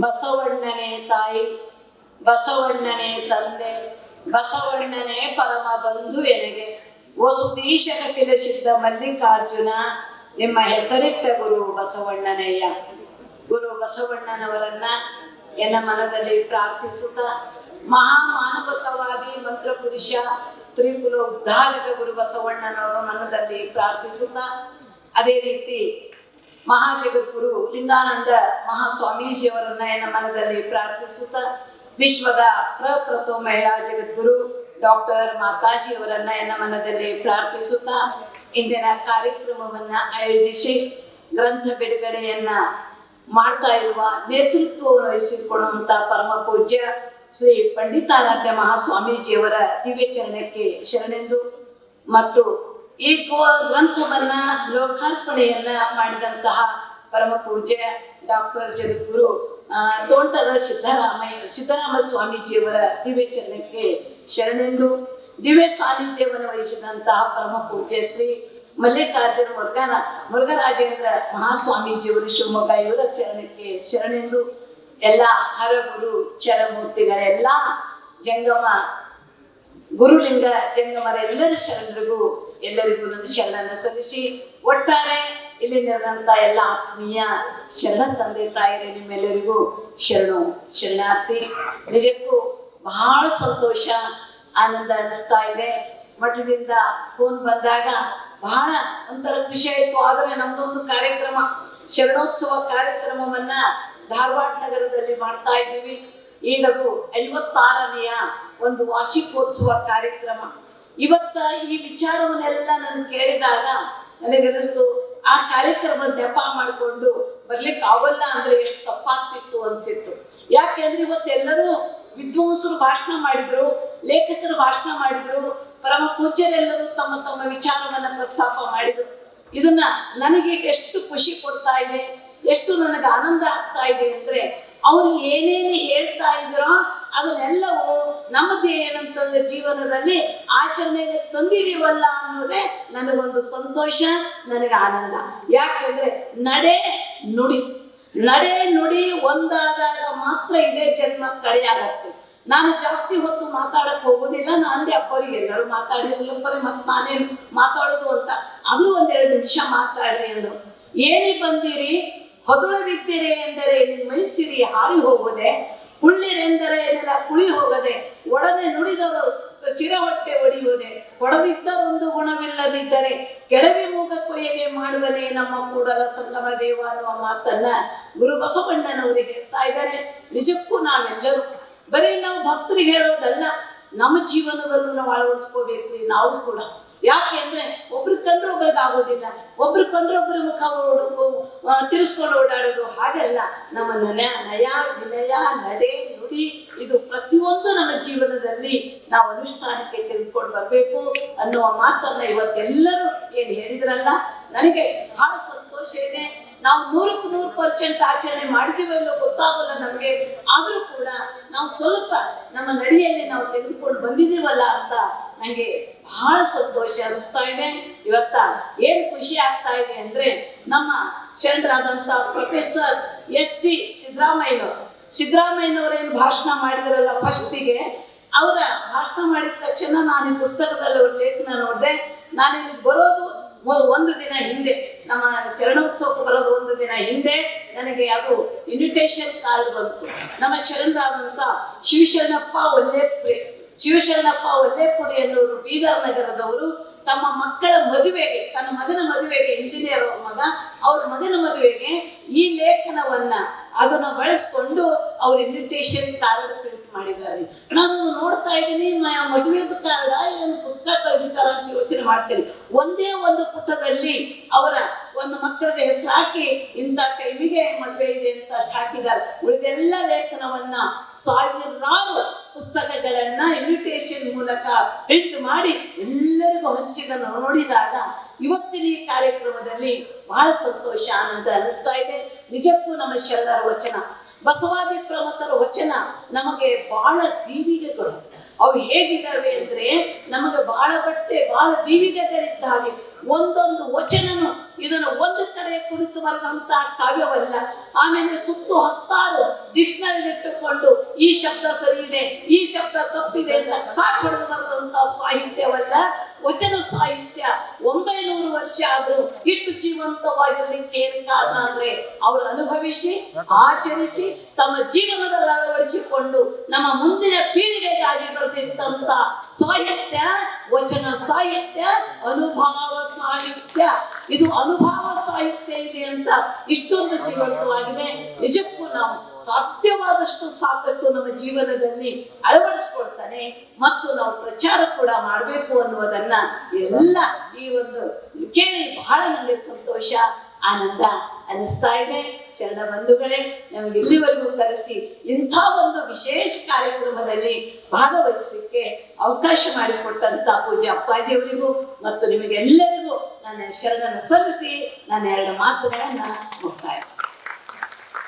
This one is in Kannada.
ಬಸವಣ್ಣನೇ ತಾಯಿ, ಬಸವಣ್ಣನೇ ತಂದೆ, ಬಸವಣ್ಣನೇ ಪರಮ ಬಂಧು ಎನಗೆ. ವಸುದೀಶನ ತಿಳಿಸಿದ್ದ ಮಲ್ಲಿಕಾರ್ಜುನ, ನಿಮ್ಮ ಹೆಸರಿಟ್ಟ ಗುರು ಬಸವಣ್ಣನಯ್ಯ. ಗುರು ಬಸವಣ್ಣನವರನ್ನ ಎನ್ನ ಮನದಲ್ಲಿ ಪ್ರಾರ್ಥಿಸುತ್ತಾ ಮಹಾಮಾನವತವಾದಿ ಮಂತ್ರ ಪುರುಷ, ಸ್ತ್ರೀ ಕುಲ ಉದ್ಧಾರಕ ಗುರು ಬಸವಣ್ಣನವರ ಮನದಲ್ಲಿ ಪ್ರಾರ್ಥಿಸುತ್ತಾ, ಅದೇ ರೀತಿ ಮಹಾಜಗದ್ಗುರು ಲಿಂಗಾನಂದ ಮಹಾಸ್ವಾಮೀಜಿಯವರನ್ನ ಮನದಲ್ಲಿ ಪ್ರಾರ್ಥಿಸುತ್ತ ವಿಶ್ವದ ಪ್ರಪ್ರಥಮ ಮಹಿಳಾ ಜಗದ್ಗುರು ಡಾಕ್ಟರ್ ಮಾತಾಜಿಯವರನ್ನ ಎನ್ನ ಮನದಲ್ಲಿ ಪ್ರಾರ್ಥಿಸುತ್ತಾ ಇಂದಿನ ಕಾರ್ಯಕ್ರಮವನ್ನ ಆಯೋಜಿಸಿ ಗ್ರಂಥ ಬಿಡುಗಡೆಯನ್ನ ಮಾಡ್ತಾ ಇರುವ ನೇತೃತ್ವವನ್ನು ವಹಿಸಿಕೊಳ್ಳುವಂತ ಪರಮ ಪೂಜ್ಯ ಶ್ರೀ ಪಂಡಿತಾರಾಧ್ಯ ಮಹಾಸ್ವಾಮೀಜಿಯವರ ದಿವ್ಯ ಚರಣಕ್ಕೆ ಶರಣೆಂದು ಮತ್ತು ಈ ಗ್ರಂಥವನ್ನ ಲೋಕಾರ್ಪಣೆಯನ್ನ ಮಾಡಿದಂತಹ ಪರಮ ಪೂಜ್ಯ ಡಾಕ್ಟರ್ ಜಗದ್ಗುರು ತೋಂಟದ ಸಿದ್ದರಾಮಯ್ಯ ಸಿದ್ದರಾಮ ಸ್ವಾಮೀಜಿಯವರ ದಿವ್ಯ ಚರಣಕ್ಕೆ ಶರಣೆಂದು ದಿವ್ಯ ಸಾನ್ನಿಧ್ಯವನ್ನು ವಹಿಸಿದಂತಹ ಪರಮ ಪೂಜೆ ಶ್ರೀ ಮಲ್ಲಿಕಾರ್ಜುನ ಮುರುಘನ ಮುರುಘರಾಜೇಂದ್ರ ಮಹಾಸ್ವಾಮೀಜಿಯವರು ಶಿವಮೊಗ್ಗ ಇವರ ಚರಣಕ್ಕೆ ಶರಣೆಂದು ಎಲ್ಲ ಹರಗುರು ಚರಮೂರ್ತಿಗಳೆಲ್ಲ ಜಂಗಮ, ಗುರುಲಿಂಗ ಜಂಗಮರೆಲ್ಲರ ಶರಣರಿಗೂ ಎಲ್ಲರಿಗೂ ನನ್ನ ಶರಣನ ಸಲ್ಲಿಸಿ. ಒಟ್ಟಾರೆ ಇಲ್ಲಿ ನಡೆದಂತ ಎಲ್ಲ ಆತ್ಮೀಯ ಶರಣ ತಂದೆ ತಾಯಿರೇ ನಿಮ್ಮೆಲ್ಲರಿಗೂ ಶರಣು, ಶರಣಾರ್ಥಿ. ನಿಜಕ್ಕೂ ಬಹಳ ಸಂತೋಷ, ಆನಂದ ಅನಿಸ್ತಾ ಇದೆ. ಮಠದಿಂದ ಫೋನ್ ಬಂದಾಗ ಬಹಳ ಒಂಥರ ಖುಷಿ ಆಯಿತು. ಆದರೆ ನಮ್ದೊಂದು ಕಾರ್ಯಕ್ರಮ, ಶರಣೋತ್ಸವ ಕಾರ್ಯಕ್ರಮವನ್ನ ಧಾರವಾಡ ನಗರದಲ್ಲಿ ಮಾಡ್ತಾ ಇದ್ದೀವಿ. ಈಗದು ಐವತ್ತಾರನೆಯ ಒಂದು ವಾರ್ಷಿಕೋತ್ಸವ ಕಾರ್ಯಕ್ರಮ. ಇವತ್ತ ಈ ವಿಚಾರವನ್ನೆಲ್ಲ ನಾನು ಕೇಳಿದಾಗ ನನಗನ್ನಿಸ್ತು, ಆ ಕಾರ್ಯಕ್ರಮ ನೆಪ ಮಾಡಿಕೊಂಡು ಬರ್ಲಿಕ್ಕೆ ಆಗಲ್ಲ ಅಂದ್ರೆ ಎಷ್ಟು ತಪ್ಪಾಗ್ತಿತ್ತು ಅನ್ಸಿತ್ತು. ಯಾಕೆಂದ್ರೆ ಇವತ್ತೆಲ್ಲರೂ ವಿದ್ವಾಂಸರು ಭಾಷಣ ಮಾಡಿದ್ರು, ಲೇಖಕರು ಭಾಷಣ ಮಾಡಿದ್ರು, ಪರಮ ಪೂಜ್ಯರೆಲ್ಲರೂ ತಮ್ಮ ತಮ್ಮ ವಿಚಾರವನ್ನ ಪ್ರಸ್ತಾಪ ಮಾಡಿದ್ರು. ಇದನ್ನ ನನಗೆ ಎಷ್ಟು ಖುಷಿ ಕೊಡ್ತಾ ಇದೆ, ಎಷ್ಟು ನನಗೆ ಆನಂದ ಆಗ್ತಾ ಇದೆ ಅಂದ್ರೆ ಅವ್ರು ಏನೇನು ಹೇಳ್ತಾ ಇದ್ರೋ ಅದನ್ನೆಲ್ಲವೂ ನಮಗೆ ಏನಂತಂದ್ರೆ ಜೀವನದಲ್ಲಿ ಆಚರಣೆಗೆ ತಂದಿದೀವಲ್ಲ ಅನ್ನೋದೇ ನನಗೊಂದು ಸಂತೋಷ, ನನಗೆ ಆನಂದ. ಯಾಕಂದ್ರೆ ನಡೆ ನುಡಿ. ನಡೆ ನುಡಿ ಒಂದಾದಾಗ ಮಾತ್ರ ಇದೇ ಜನ್ಮ ಕಡೆಯಾಗತ್ತೆ. ನಾನು ಜಾಸ್ತಿ ಹೊತ್ತು ಮಾತಾಡಕ್ ಹೋಗೋದಿಲ್ಲ ನಾನು ಅಂದೆ ಅಪ್ಪರಿಗೆ ಎಲ್ಲರೂ ಮಾತಾಡಿಲ್ಲಪ್ಪರೆ ಮತ್ತೆ ನಾನೇನು ಮಾತಾಡೋದು ಅಂತ. ಆದ್ರೂ ಒಂದೆರಡು ನಿಮಿಷ ಮಾತಾಡ್ರಿ ಅಂದ್ರು. ಏನಿ ಬಂದಿರಿ ಹೊದಳವಿದ್ದೀರಿ ಎಂದರೆ ಮೈಸಿರಿ ಹಾರಿ ಹೋಗೋದೆ ಕುಳ್ಳಿರೆಂದರೆ ಏನೆಲ್ಲ ಕುಳಿ ಹೋಗದೆ ಒಡನೆ ನುಡಿದವರು ಶಿರ ಹೊಟ್ಟೆ ಒಡೆಯುವುದೇ. ಒಂದು ಗುಣವಿಲ್ಲದಿದ್ದರೆ ಕೆಡವಿ ಮೂಗ ಕೊಯ್ಯಗೆ ಮಾಡುವನೇ ನಮ್ಮ ಕೂಡಲ ಸಂಗಮ ದೇವ ಅನ್ನುವ ಮಾತನ್ನ ಗುರು ಬಸವಣ್ಣನವರಿಗೆ ಹೇಳ್ತಾ ಇದ್ದಾರೆ. ನಿಜಕ್ಕೂ ನಾವೆಲ್ಲರೂ ಬರೀ ನಾವು ಭಕ್ತರಿಗೆ ಹೇಳೋದಲ್ಲ, ನಮ್ಮ ಜೀವನದಲ್ಲೂ ನಾವು ಅಳವಡಿಸ್ಕೋಬೇಕು, ನಾವು ಕೂಡ. ಯಾಕೆ ಅಂದ್ರೆ ಒಬ್ರು ಕಂಡ್ರೆ ಒಬ್ರಿಗೆ ಆಗೋದಿಲ್ಲ. ಒಬ್ರು ಕಂಡ್ರೆ ಒಬ್ರ ಮುಖ ತಿರ್ಸ್ಕೊಂಡು ಓಡಾಡೋದು ಹಾಗೆಲ್ಲ. ನಮ್ಮ ನಯ ನಯ, ವಿನಯ, ನಡೆ, ನುಡಿ, ಇದು ಪ್ರತಿಯೊಂದು ನಮ್ಮ ಜೀವನದಲ್ಲಿ ನಾವು ಅನುಷ್ಠಾನಕ್ಕೆ ತೆಗೆದುಕೊಂಡು ಬರಬೇಕು ಅನ್ನುವ ಮಾತನ್ನ ಇವತ್ತೆಲ್ಲರೂ ಏನು ಹೇಳಿದ್ರಲ್ಲ? ನನಗೆ ಬಹಳ ಸಂತೋಷ ಇದೆ. ನಾವು ನೂರಕ್ಕೆ ನೂರು ಪರ್ಸೆಂಟ್ ಆಚರಣೆ ಮಾಡಿದೀವಿ ಅನ್ನೋ ಗೊತ್ತಾಗಲ್ಲ ನಮಗೆ. ಆದರೂ ಕೂಡ ನಾವು ಸ್ವಲ್ಪ ನಮ್ಮ ನಡಿಯಲ್ಲಿ ನಾವು ತೆಗೆದುಕೊಂಡು ಬಂದಿದ್ದೀವಲ್ಲ ಅಂತ ನನಗೆ ಬಹಳ ಸಂತೋಷ ಅನಿಸ್ತಾ ಇದೆ. ಇವತ್ತ ಏನು ಖುಷಿ ಆಗ್ತಾ ಇದೆ ಅಂದ್ರೆ ನಮ್ಮ ಶರಣರಾದಂತ ಪ್ರೊಫೆಸರ್ ಎಸ್ ಟಿ ಸಿದ್ದರಾಮಯ್ಯನವರು. ಸಿದ್ದರಾಮಯ್ಯನವರೇನು ಭಾಷಣ ಮಾಡಿದ್ರಲ್ಲ ಫಸ್ಟಿಗೆ? ಅವರ ಭಾಷಣ ಮಾಡಿದ ತಕ್ಷಣ ನಾನು ಈ ಪುಸ್ತಕದಲ್ಲಿ ಅವ್ರ ಲೇಖನ ನೋಡಿದೆ. ನಾನು ಇಲ್ಲಿ ಬರೋದು ಒಂದು ದಿನ ಹಿಂದೆ. ನಮ್ಮ ಶರಣೋತ್ಸವಕ್ಕೆ ಬರೋದು ಒಂದು ದಿನ ಹಿಂದೆ. ನನಗೆ ಅದು ಇನ್ವಿಟೇಷನ್ ಕಾರ್ಡ್ ಬಂತು. ನಮ್ಮ ಶರಣರಾದಂತ ಶಿವಶರಣಪ್ಪ ಒಲ್ಲೆಪುರಿ ಶಿವಶರಣಪ್ಪ ಒಲ್ಲೆಪುರಿ ಅನ್ನೋರು ಬೀದರ್ ನಗರದವರು, ತಮ್ಮ ಮಕ್ಕಳ ಮದುವೆಗೆ, ತನ್ನ ಮಗನ ಮದುವೆಗೆ ಇಂಜಿನಿಯರ್ ಮಗ, ಅವ್ರ ಮಗನ ಮದುವೆಗೆ ಈ ಲೇಖನವನ್ನ ಅದನ್ನ ಬಳಸ್ಕೊಂಡು ಅವ್ರ ಇನ್ವಿಟೇಷನ್ ಕಾರ್ಡ್ ಪ್ರಿಂಟ್ ಮಾಡಿದ್ದಾರೆ. ನಾನು ನೋಡ್ತಾ ಇದ್ದೀನಿ ಮದುವೆದು ಕಾರ್ಡ ಏನು ಪುಸ್ತಕ ಕಳಿಸಿದಾರ ಅಂತ ಯೋಚನೆ ಮಾಡ್ತೀನಿ. ಒಂದೇ ಒಂದು ಪುಟದಲ್ಲಿ ಅವರ ಒಂದು ಮಕ್ಕಳಿಗೆ ಹೆಸರು ಹಾಕಿ, ಇಂಥ ಟೈಮಿಗೆ ಮದುವೆ ಇದೆ ಅಂತ ಹಾಕಿದ್ದಾರೆ. ಉಳಿದೆಲ್ಲ ಲೇಖನವನ್ನ ಸಾವಿರಾರು ಪುಸ್ತಕಗಳನ್ನ ಇನ್ವಿಟೇಷನ್ ಮೂಲಕ ಪ್ರಿಂಟ್ ಮಾಡಿ ಎಲ್ಲರಿಗೂ ಹಂಚಿದನ್ನು ನೋಡಿದಾಗ ಇವತ್ತಿನ ಈ ಕಾರ್ಯಕ್ರಮದಲ್ಲಿ ಬಹಳ ಸಂತೋಷ, ಆನಂದ ಅನಿಸ್ತಾ ಇದೆ. ನಿಜಕ್ಕೂ ನಮ್ಮ ಶರಣರ ವಚನ, ಬಸವಾದಿ ಪ್ರಮತರ ವಚನ ನಮಗೆ ಬಹಳ ಕೊಡುತ್ತೆ. ಅವು ಹೇಗಿದ್ದಾವೆ ಅಂದ್ರೆ ನಮಗೆ ಬಹಳ ಬಟ್ಟೆ ಬಹಳ ದೀವಿಗೆಗಳಿದ್ದ ಹಾಗೆ ಒಂದೊಂದು ವಚನನು ಇದನ್ನು ಒಂದು ಕಡೆ ಕುಳಿತು ಬರೆದಂತಹ ಕಾವ್ಯವಲ್ಲ. ಆಮೇಲೆ ಸುತ್ತು ಹತ್ತಾರು ಡಿಕ್ಷನರಿಗಿಟ್ಟುಕೊಂಡು ಈ ಶಬ್ದ ಸರಿ ಇದೆ, ಈ ಶಬ್ದ ತಪ್ಪಿದೆ ಅಂತ ಕಾಪಾಡಿದು ಬರೆದಂತಹ ಸಾಹಿತ್ಯವಲ್ಲ. ವಚನ ಸಾಹಿತ್ಯ ವರ್ಷ ಆದ್ರೂ ಇಷ್ಟು ಜೀವಂತವಾಗಿರ್ಲಿಕ್ಕೆ ಏನ್ ಕಾರಣ ಅಂದ್ರೆ ಅವರು ಅನುಭವಿಸಿ, ಆಚರಿಸಿ, ತಮ್ಮ ಜೀವನದಲ್ಲಿ ಅಳವಡಿಸಿಕೊಂಡು ನಮ್ಮ ಮುಂದಿನ ಪೀಳಿಗೆಗಾಗಿ ಬರ್ತಿದ್ದಂತ ಸಾಹಿತ್ಯ, ವಚನ ಸಾಹಿತ್ಯ, ಅನುಭವ ಸಾಹಿತ್ಯ. ಇದು ಅನುಭವ ಸಾಹಿತ್ಯ ಇದೆ ಅಂತ ಇಷ್ಟೊಂದು ಜೀವಂತವಾಗಿದೆ. ನಿಜಕ್ಕೂ ನಾವು ಸಾಧ್ಯವಾದಷ್ಟು ಸಾಕಷ್ಟು ನಮ್ಮ ಜೀವನದಲ್ಲಿ ಅಳವಡಿಸ್ಕೊಳ್ತಾನೆ ಮತ್ತು ನಾವು ಪ್ರಚಾರ ಕೂಡ ಮಾಡಬೇಕು ಅನ್ನುವುದನ್ನ ಎಲ್ಲ ಈ ಒಂದು ಕೇಳಿ, ಬಹಳ ನನಗೆ ಸಂತೋಷ, ಆನಂದ ಅನಿಸ್ತಾ ಇದೆ. ಶರಣ ಬಂಧುಗಳೇ, ನಮಗೆ ಇಲ್ಲಿವರೆಗೂ ಕರೆಸಿ ಇಂಥ ಒಂದು ವಿಶೇಷ ಕಾರ್ಯಕ್ರಮದಲ್ಲಿ ಭಾಗವಹಿಸಲಿಕ್ಕೆ ಅವಕಾಶ ಮಾಡಿಕೊಟ್ಟಂತ ಪೂಜೆ ಅಪ್ಪಾಜಿಯವರಿಗೂ ಮತ್ತು ನಿಮಗೆಲ್ಲರಿಗೂ ನನ್ನ ಶರಣನ ಸಲ್ಲಿಸಿ ನಾನು ಎರಡು ಮಾತುಗಳನ್ನ ಮುಕ್ತಾಯ